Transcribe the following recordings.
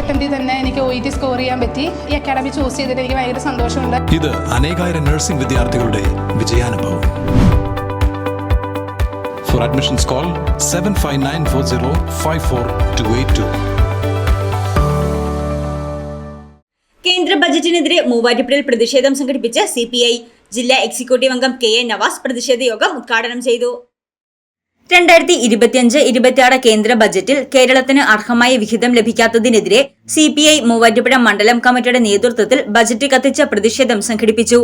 അറ്റംപ്റ്റിൽ തന്നെ എനിക്ക് O E T score ചെയ്യാൻ പറ്റി. ഈ അക്കാഡമി ചൂസ് ചെയ്തിട്ട് എനിക്ക് ഭയങ്കര സന്തോഷമുണ്ട്. ഇത് അനേകായിരം നഴ്സിംഗ് വിദ്യാർത്ഥികളുടെ വിജയാനുഭവം. For admissions call seven five nine four zero five four two eight two കേന്ദ്ര ബജറ്റിനെതിരെ മൂവാറ്റുപുഴയിൽ പ്രതിഷേധം സംഘടിപ്പിച്ച് സി പി ഐ ജില്ലാ എക്സിക്യൂട്ടീവ് അംഗം കെ എ നവാസ് പ്രതിഷേധ യോഗം ഉദ്ഘാടനം ചെയ്തു. രണ്ടായിരത്തി ഇരുപത്തിയഞ്ച് ഇരുപത്തിയാറ് കേന്ദ്ര ബജറ്റിൽ കേരളത്തിന് അർഹമായ വിഹിതം ലഭിക്കാത്തതിനെതിരെ സി പി ഐ മൂവാറ്റുപുഴ മണ്ഡലം കമ്മിറ്റിയുടെ നേതൃത്വത്തിൽ ബജറ്റ് കത്തിച്ച പ്രതിഷേധം സംഘടിപ്പിച്ചു.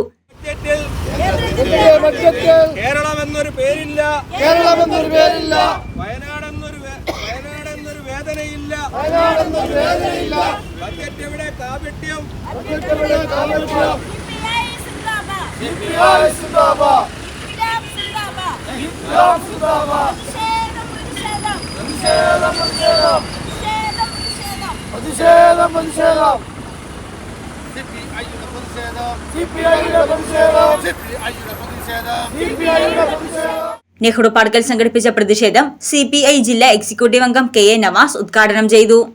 കേരളം എന്നൊരു പേരില്ല. കേരളം എന്നൊരു പേരില്ല. വയനാട് എന്നൊരു വേ- വയനാട് എന്നൊരു വേദനയില്ല. വയനാട് എന്നൊരു വേദനയില്ല ബഡ്ജറ്റ് എവിടെ കാപട്യം? സിപിഐയുടെ പ്രതിഷേധം നെഹ്റു പാർക്കിൽ സംഘടിപ്പിച്ച പ്രതിഷേധം സി പി ഐ ജില്ലാ എക്സിക്യൂട്ടീവ് അംഗം കെ എ നവാസ് ഉദ്ഘാടനം ചെയ്തു.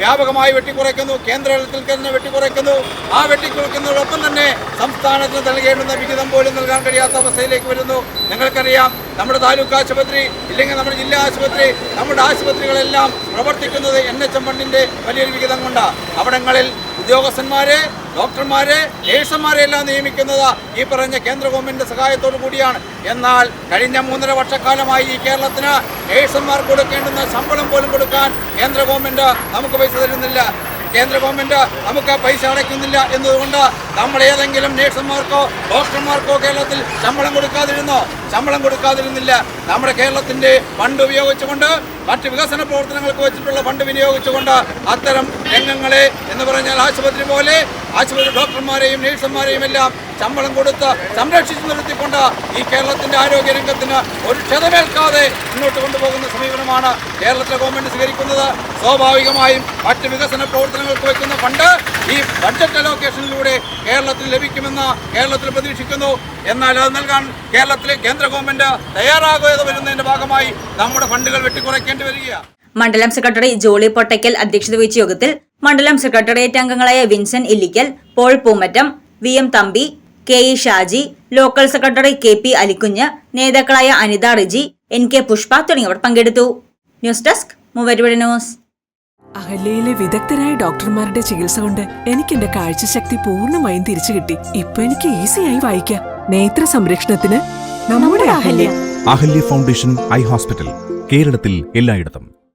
വ്യാപകമായി വെട്ടിക്കുറയ്ക്കുന്നു. കേന്ദ്രത്തിൽ തന്നെ വെട്ടിക്കുറയ്ക്കുന്നു. ആ വെട്ടിക്കുറയ്ക്കുന്നതോടൊപ്പം തന്നെ സംസ്ഥാനത്തിന് നൽകേണ്ടുന്ന വിഹിതം പോലും നൽകാൻ കഴിയാത്ത അവസ്ഥയിലേക്ക് വരുന്നു. നിങ്ങൾക്കറിയാം നമ്മുടെ താലൂക്ക് ആശുപത്രി ഇല്ലെങ്കിൽ നമ്മുടെ ജില്ലാ ആശുപത്രി നമ്മുടെ ആശുപത്രികളെല്ലാം പ്രവർത്തിക്കുന്നത് എൻ എച്ച് എം ഫണ്ടിന്റെ വലിയൊരു വിഹിതം കൊണ്ടാണ് അവിടങ്ങളിൽ ഉദ്യോഗസ്ഥന്മാരെ ഡോക്ടർമാരെ നേഴ്സുമാരെ എല്ലാം നിയമിക്കുന്നത് ഈ പറഞ്ഞ കേന്ദ്ര ഗവൺമെന്റിന്റെ സഹായത്തോടു കൂടിയാണ്. എന്നാൽ കഴിഞ്ഞ മൂന്നര വർഷക്കാലമായി ഈ കേരളത്തിന് നേഴ്സുമാർ കൊടുക്കേണ്ടുന്ന ശമ്പളം പോലും കൊടുക്കാൻ കേന്ദ്ര ഗവൺമെന്റ് നമുക്ക് പൈസ തരുന്നില്ല. കേന്ദ്ര ഗവൺമെന്റ് നമുക്ക് പൈസ അടയ്ക്കുന്നില്ല എന്നതുകൊണ്ട് നമ്മൾ ഏതെങ്കിലും നേഴ്സുമാർക്കോ ഡോക്ടർമാർക്കോ കേരളത്തിൽ ശമ്പളം കൊടുക്കാതിരുന്നോ? ശമ്പളം കൊടുക്കാതിരുന്നില്ല. നമ്മുടെ കേരളത്തിന്റെ ഫണ്ട് ഉപയോഗിച്ചുകൊണ്ട് മറ്റ് വികസന പ്രവർത്തനങ്ങൾക്ക് വെച്ചിട്ടുള്ള ഫണ്ട് വിനിയോഗിച്ചുകൊണ്ട് അത്തരം രംഗങ്ങളെ എന്ന് പറഞ്ഞാൽ ആശുപത്രി പോലെ ആശുപത്രി ഡോക്ടർമാരെയും നേഴ്സുമാരെയും എല്ലാം ശമ്പളം കൊടുത്ത് സംരക്ഷിച്ചു നിർത്തിക്കൊണ്ട് ഈ കേരളത്തിന്റെ ആരോഗ്യ രംഗത്തിന് ഒരു ക്ഷതമേൽക്കാതെ മുന്നോട്ട് കൊണ്ടുപോകുന്ന സമീപനമാണ് കേരളത്തിലെ ഗവൺമെന്റ് സ്വീകരിക്കുന്നത്. സ്വാഭാവികമായും മറ്റ് വികസന പ്രവർത്തനങ്ങൾക്ക് വയ്ക്കുന്ന ഫണ്ട് ഈ ബഡ്ജറ്റ് അലോക്കേഷനിലൂടെ കേരളത്തിൽ ലഭിക്കുമെന്ന് കേരളത്തിൽ പ്രതീക്ഷിക്കുന്നു. എന്നാൽ അത് നൽകാൻ കേരളത്തിലെ കേന്ദ്ര ഗവൺമെന്റ് തയ്യാറാകാതെ വരുന്നതിന്റെ ഭാഗമായി നമ്മുടെ ഫണ്ടുകൾ വെട്ടിക്കുറയ്ക്കേണ്ടി വരികയാണ്. മണ്ഡലം സെക്രട്ടറി ജോളി പൊട്ടയ്ക്കൽ അധ്യക്ഷത വഹിച്ച യോഗത്തിൽ മണ്ഡലം സെക്രട്ടേറിയറ്റ് അംഗങ്ങളായ Vinson Illikkal Paul Poomattam V M Thampi K E Shaji local secretary K P Alikunju നേതാക്കളായ അനിത റിജി എൻ കെ പുഷ്പ തുടങ്ങിയവർ പങ്കെടുത്തു. News desk news. അഹല്യയിലെ വിദഗ്ധരായ ഡോക്ടർമാരുടെ ചികിത്സ കൊണ്ട് എനിക്ക് എന്റെ കാഴ്ചശക്തി പൂർണമായും തിരിച്ചു കിട്ടി. ഇപ്പൊ എനിക്ക് ഈസിയായി വായിക്കാം. നേത്ര സംരക്ഷണത്തിന് നമ്മുടെ Ahalya. Ahalya foundation eye hospital കേരളത്തിൽ എല്ലായിടത്തും.